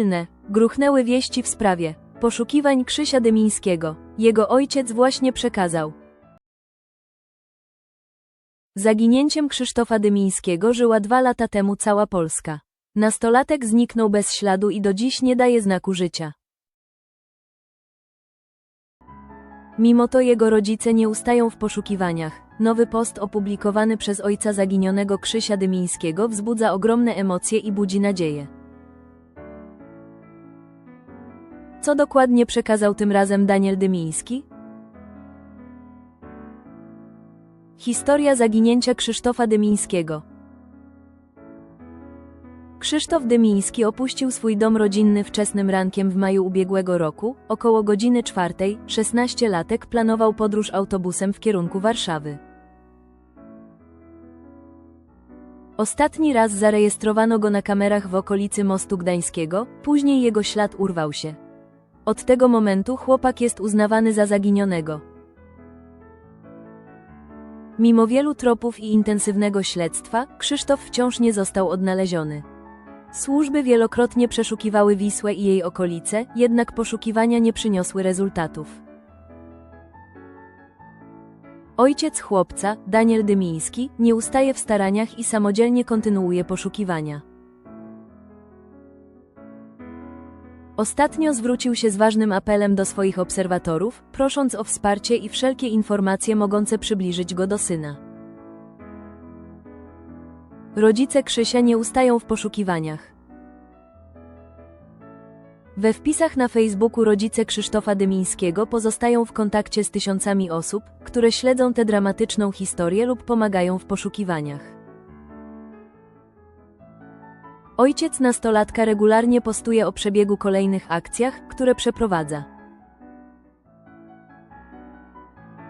Pilne, gruchnęły wieści w sprawie poszukiwań Krzysia Dymińskiego. Jego ojciec właśnie przekazał. Zaginięciem Krzysztofa Dymińskiego żyła dwa lata temu cała Polska. Nastolatek zniknął bez śladu i do dziś nie daje znaku życia. Mimo to jego rodzice nie ustają w poszukiwaniach. Nowy post opublikowany przez ojca zaginionego Krzysia Dymińskiego wzbudza ogromne emocje i budzi nadzieję. Co dokładnie przekazał tym razem Daniel Dymiński? Historia zaginięcia Krzysztofa Dymińskiego. Krzysztof Dymiński opuścił swój dom rodzinny wczesnym rankiem w maju ubiegłego roku, około godziny czwartej, 16-latek planował podróż autobusem w kierunku Warszawy. Ostatni raz zarejestrowano go na kamerach w okolicy Mostu Gdańskiego, później jego ślad urwał się. Od tego momentu chłopak jest uznawany za zaginionego. Mimo wielu tropów i intensywnego śledztwa, Krzysztof wciąż nie został odnaleziony. Służby wielokrotnie przeszukiwały Wisłę i jej okolice, jednak poszukiwania nie przyniosły rezultatów. Ojciec chłopca, Daniel Dymiński, nie ustaje w staraniach i samodzielnie kontynuuje poszukiwania. Ostatnio zwrócił się z ważnym apelem do swoich obserwatorów, prosząc o wsparcie i wszelkie informacje mogące przybliżyć go do syna. Rodzice Krzysia nie ustają w poszukiwaniach. We wpisach na Facebooku rodzice Krzysztofa Dymińskiego pozostają w kontakcie z tysiącami osób, które śledzą tę dramatyczną historię lub pomagają w poszukiwaniach. Ojciec nastolatka regularnie postuje o przebiegu kolejnych akcjach, które przeprowadza.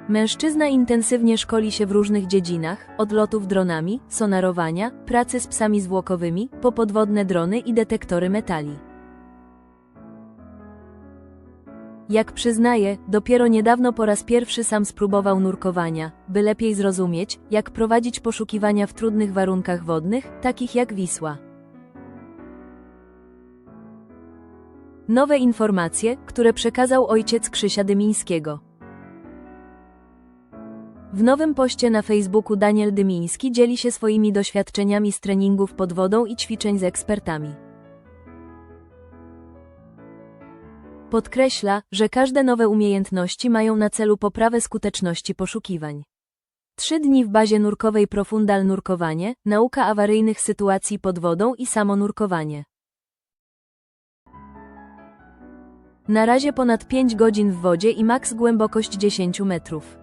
Mężczyzna intensywnie szkoli się w różnych dziedzinach, od lotów dronami, sonarowania, pracy z psami zwłokowymi, po podwodne drony i detektory metali. Jak przyznaje, dopiero niedawno po raz pierwszy sam spróbował nurkowania, by lepiej zrozumieć, jak prowadzić poszukiwania w trudnych warunkach wodnych, takich jak Wisła. Nowe informacje, które przekazał ojciec Krzysia Dymińskiego. W nowym poście na Facebooku Daniel Dymiński dzieli się swoimi doświadczeniami z treningów pod wodą i ćwiczeń z ekspertami. Podkreśla, że każde nowe umiejętności mają na celu poprawę skuteczności poszukiwań. Trzy dni w bazie nurkowej Profundal Nurkowanie, nauka awaryjnych sytuacji pod wodą i samo nurkowanie. Na razie ponad 5 godzin w wodzie i maks głębokość 10 metrów.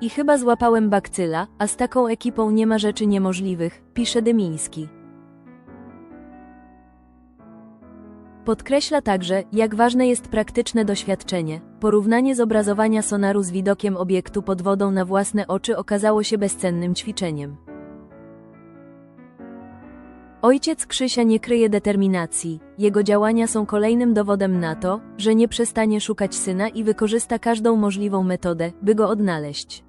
I chyba złapałem bakcyla, a z taką ekipą nie ma rzeczy niemożliwych, pisze Dymiński. Podkreśla także, jak ważne jest praktyczne doświadczenie. Porównanie zobrazowania sonaru z widokiem obiektu pod wodą na własne oczy okazało się bezcennym ćwiczeniem. Ojciec Krzysia nie kryje determinacji, jego działania są kolejnym dowodem na to, że nie przestanie szukać syna i wykorzysta każdą możliwą metodę, by go odnaleźć.